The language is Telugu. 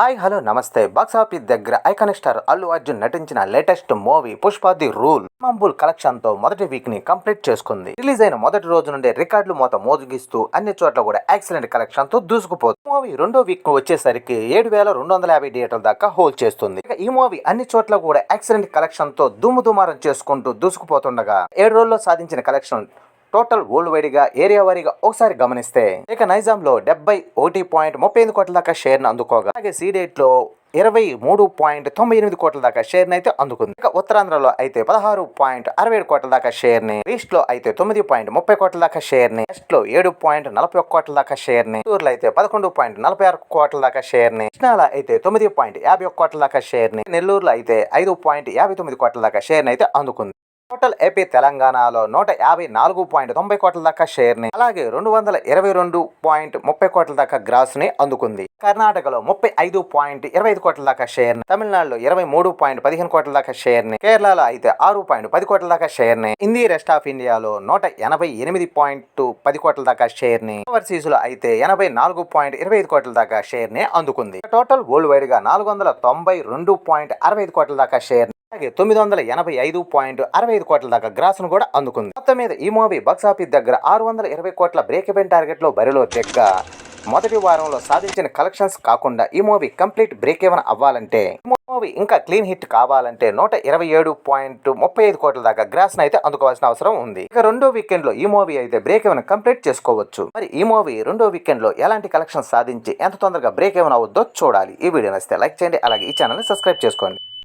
హాయ్ హలో నమస్తే. బాక్స్ ఆఫీస్ దగ్గర ఐకానిక్ స్టార్ అల్లు అర్జున్ నటించిన latest movie Pushpa the rule మంబుల్ కలెక్షన్తో మొదటి వీక్ని కంప్లీట్ చేసుకుంది. రిలీజ్ అయిన మొదటి రోజు నుండి రికార్డులు మోత మోదుగిస్తూ అన్ని చోట్ల కూడా ఎక్సలెంట్ కలెక్షన్తో దూసుకుపోతుంది మూవీ రెండో వీక్ వచ్చేసరికి ఏడు వేల రెండు వందల యాభై థియేటర్ల దాకా హోల్డ్ చేస్తుంది. ఈ మూవీ అన్ని చోట్ల కూడా ఎక్సలెంట్ కలెక్షన్తో దుమ్ము దుమారం చేసుకుంటూ దూసుకుపోతుండగా ఏడు రోజుల్లో సాధించిన కలెక్షన్ టోటల్ వరల్డ్ వైడ్గా ఏరియా వారీగా ఒకసారి గమనిస్తే ఇక నైజాం లో డెబ్బై ఒకటి పాయింట్ ముప్పై ఎనిమిది కోట్ల దాకా షేర్ను అందుకోగా అలాగే సీడేట్లో ఇరవై మూడు పాయింట్ తొంభై ఎనిమిది కోట్ల దాకా షేర్ అయితే అందుకుంది. ఇక ఉత్తరాంధ్రలో అయితే పదహారు పాయింట్ అరవై ఏడు కోట్ల దాకా షేర్ని ఈస్ట్లో అయితే తొమ్మిది పాయింట్ ముప్పై కోట్ల దాకా షేర్ని వెస్ట్లో ఏడు పాయింట్ నలభై ఒక్క కోట్ల దాకా షేర్ని టూర్లో అయితే పదకొండు పాయింట్ నలభై ఆరు కోట్ల దాకా షేర్ని కృష్ణాలో అయితే తొమ్మిది పాయింట్ యాభై ఒక్క కోట్ల దాకా షేర్ని నెల్లూరులో అయితే ఐదు పాయింట్ యాభై తొమ్మిది కోట్ల దాకా షేర్ అయితే అందుకుంది. టోటల్ ఏపీ తెలంగాణలో నూట యాభై నాలుగు పాయింట్ తొంభై కోట్ల దాకా షేర్ని అలాగే రెండు వందల ఇరవై రెండు పాయింట్ ముప్పై కోట్ల దాకా గ్రాస్ని అందుకుంది. కర్ణాటకలో ముప్పై ఐదు పాయింట్ ఇరవై ఐదు కోట్ల దాకా షేర్ని తమిళనాడులో ఇరవై మూడు పాయింట్ పదిహేను కోట్ల దాకా షేర్ని కేరళలో అయితే ఆరు పాయింట్ పది కోట్ల దాకా షేర్ని హిందీ రెస్ట్ ఆఫ్ ఇండియాలో నూట ఎనభై ఎనిమిది పాయింట్ పది కోట్ల దాకా షేర్ని ఓవర్సీస్లో అయితే ఎనభై నాలుగు పాయింట్ ఇరవై ఐదు కోట్ల దాకా షేర్ని అందుకుంది. టోటల్ వరల్డ్ వైడ్గా నాలుగు వందల తొంభై రెండు పాయింట్ అరవై ఐదు కోట్ల దాకా షేర్ అలాగే తొమ్మిది వందల ఎనభై ఐదు పాయింట్ అరవై ఐదు కోట్ల దాకా గ్రాస్ను కూడా అందుకుంది. మొత్తం మీద ఈ మూవీ బాక్సాఫీస్ దగ్గర ఆరు వందల ఇరవై కోట్ల బ్రేక్ ఈవెన్ టార్గెట్లో బరిలో దిగ్గ మొదటి వారంలో సాధించిన కలెక్షన్స్ కాకుండా ఈ మూవీ కంప్లీట్ బ్రేక్ ఏమైనా అవ్వాలంటే ఈ మూవీ ఇంకా క్లీన్ హిట్ కావాలంటే నూట ఇరవై ఏడు పాయింట్ ముప్పై ఐదు కోట్ల దాకా గ్రాస్ అయితే అందుకోవాల్సిన అవసరం ఉంది. ఇక రెండో వీకెండ్లో ఈ మూవీ అయితే బ్రేక్ ఏమైనా కంప్లీట్ చేసుకోవచ్చు. మరి ఈ మూవీ రెండో వీకెండ్లో ఎలాంటి కలెక్షన్ సాధించి ఎంత తొందరగా బ్రేక్ ఏమైనా అవుద్దో చూడాలి. ఈ వీడియో నచ్చితే లైక్ చేయండి అలాగే ఈ ఛానల్ సబ్స్క్రైబ్ చేసుకోండి.